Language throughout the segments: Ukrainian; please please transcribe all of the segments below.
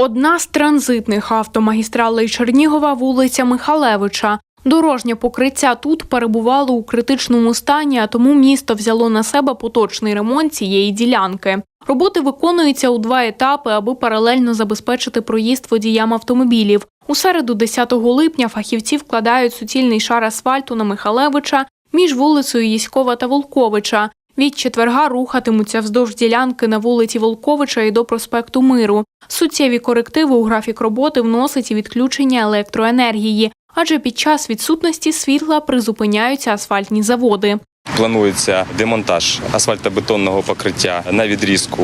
Одна з транзитних автомагістралей Чернігова вулиця Михалевича. Дорожнє покриття тут перебувало у критичному стані, а тому місто взяло на себе поточний ремонт цієї ділянки. Роботи виконуються у два етапи, аби паралельно забезпечити проїзд водіям автомобілів. У середу, 10 липня, фахівці вкладають суцільний шар асфальту на Михалевича між вулицею Єськова та Волковича. Від четверга рухатимуться вздовж ділянки на вулиці Волковича і до проспекту Миру. Суттєві корективи у графік роботи вносить і відключення електроенергії, адже під час відсутності світла призупиняються асфальтні заводи. Планується демонтаж асфальтобетонного покриття на відрізку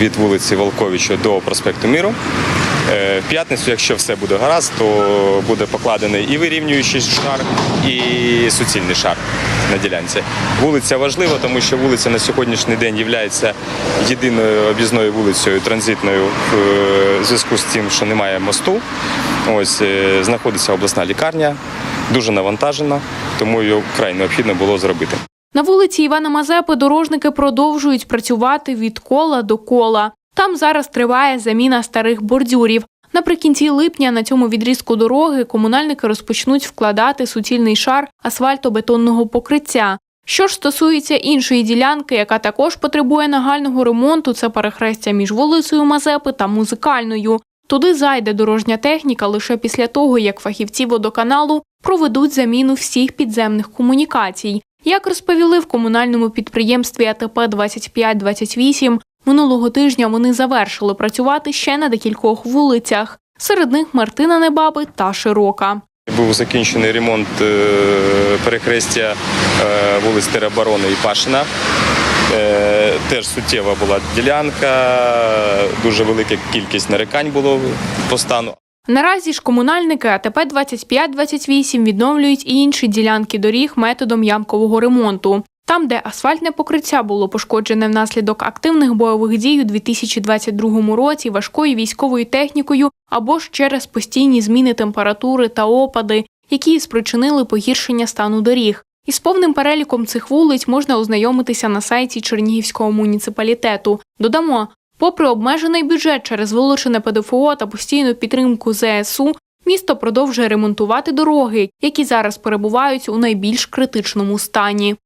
від вулиці Волковича до проспекту Міру. Е, В п'ятницю, якщо все буде гаразд, то буде покладений і вирівнюючий шар, і суцільний шар на ділянці. Вулиця важлива, тому що вулиця на сьогоднішній день є єдиною об'їзною вулицею транзитною в зв'язку з тим, що немає мосту. Ось е, знаходиться обласна лікарня, дуже навантажена, тому її вкрай необхідно було зробити. На вулиці Івана Мазепи дорожники продовжують працювати від кола до кола. Там зараз триває заміна старих бордюрів. Наприкінці липня на цьому відрізку дороги комунальники розпочнуть вкладати суцільний шар асфальтобетонного покриття. Що ж стосується іншої ділянки, яка також потребує нагального ремонту, це перехрестя між вулицею Мазепи та музикальною. Туди зайде дорожня техніка лише після того, як фахівці водоканалу проведуть заміну всіх підземних комунікацій. Як розповіли в комунальному підприємстві АТП 2528, минулого тижня вони завершили працювати ще на декількох вулицях. Серед них Мартина Небаби та Широка. Був закінчений ремонт е, перехрестя е, вулиць Тероборони і Пашина. Е, Теж суттєва була ділянка, дуже велика кількість нарікань було по стану. Наразі ж комунальники АТП 2528 відновлюють і інші ділянки доріг методом ямкового ремонту. Там, де асфальтне покриття було пошкоджене внаслідок активних бойових дій у 2022 році важкою військовою технікою або ж через постійні зміни температури та опади, які спричинили погіршення стану доріг. Із повним переліком цих вулиць можна ознайомитися на сайті Чернігівського муніципалітету. Додамо, попри обмежений бюджет через вилучене ПДФО та постійну підтримку ЗСУ, місто продовжує ремонтувати дороги, які зараз перебувають у найбільш критичному стані.